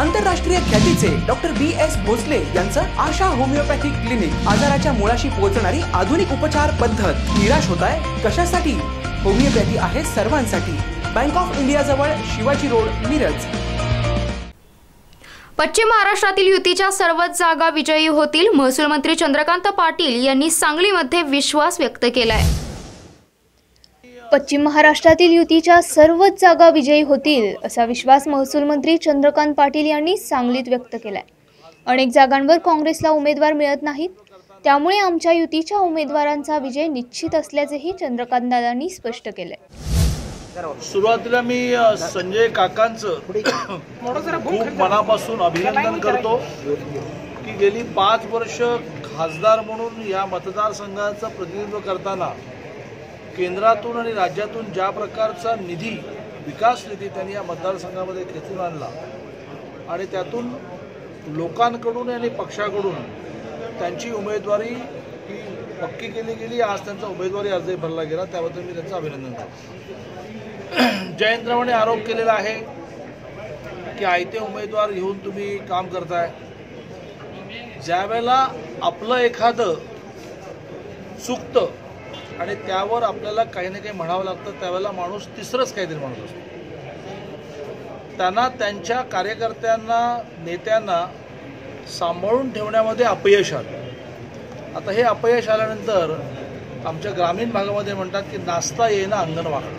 आंतरराष्ट्रीय ख्यातीचे doctor B S Bhosale यांचं आशा होमिओपॅथिक क्लिनिक आजाराच्या मुळाशी पोहोचणारी आधुनिक उपचार पद्धत. निराश होत आहे कशासाठी? होमिओपॅथी आहे सर्वांसाठी. बँक ऑफ इंडिया जवळ शिवाजी रोड मिरज. पश्चिम महाराष्ट्रातील युतीच्या सर्वच जागा विजयी होतील महसूल मंत्री चंद्रकांत पाटील यांनी सांगलीमध्ये विश्वास व्यक्त केलाय. पश्चिम महाराष्ट्रातील युतीच्या सर्वच जागा विजयी होतील असा विश्वास महसूल मंत्री चंद्रकांत पाटील यांनी सांगलीत व्यक्त केलाय. अनेक जागांवर काँग्रेसला उमेदवार मिळत नाहीत. त्यामुळे आमच्या युतीच्या उमेदवारांचा विजय निश्चित असल्याचेही चंद्रकांतदादांनी स्पष्ट केलंय. सुरुवातीला मी संजय काकांचं खूप मनापासून अभिनंदन करतो की गेली पाच वर्ष खासदार म्हणून या मतदारसंघाचं प्रतिनिधित्व करताना केंद्रातून आणि राज्यातून ज्या प्रकारचा निधी विकास निधी त्यांनी या मतदारसंघामध्ये खेचून आणला आणि त्यातून लोकांकडून आणि पक्षाकडून त्यांची उमेदवारी ही पक्की केली गेली. आज त्यांचा उमेदवारी अर्जही भरला गेला. त्याबद्दल मी त्यांचं अभिनंदन करतो. जयंतरावाने आरोप केलेला आहे की आयते उमेदवार घेऊन तुम्ही काम करताय. ज्यावेळेला आपलं एखादं चुकतं आणि त्यावर आपल्याला काही ना काही म्हणावं लागतं त्यावेळेला माणूस तिसरंच काहीतरी म्हणत असतो. त्यांना त्यांच्या कार्यकर्त्यांना नेत्यांना सांभाळून ठेवण्यामध्ये अपयश आलं. आता हे अपयश आल्यानंतर आमच्या ग्रामीण भागामध्ये म्हणतात की नाचता येईना अंगण वाकडं.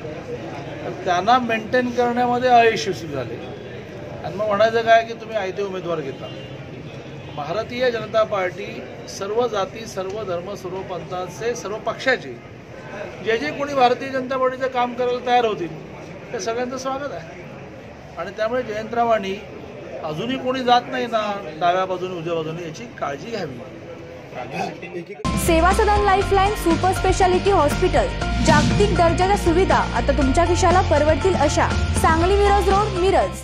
तर त्यांना मेंटेन करण्यामध्ये अयशस्वी झाले. आणि मग म्हणायचं काय की तुम्ही आयते उमेदवार घेता. भारतीय जनता पार्टी सर्व जाती सर्व धर्म सर्व पंथांचे सर्व पक्षाचे जे जे कोणी भारतीय जनता पार्टीचं काम करायला तयार होतील ते सगळ्यांचं स्वागत आहे. आणि त्यामुळे जयंतरावांनी अजूनही कोणी जात नाही ना डाव्या बाजूने उजव्या बाजूने याची काळजी घ्यावी. Seva Sadan lifeline super speciality hospital. जागतिक दर्जाच्या सुविधा आता तुमच्या खिशाला परवडतील अशा सांगली मिरज रोड मिरज.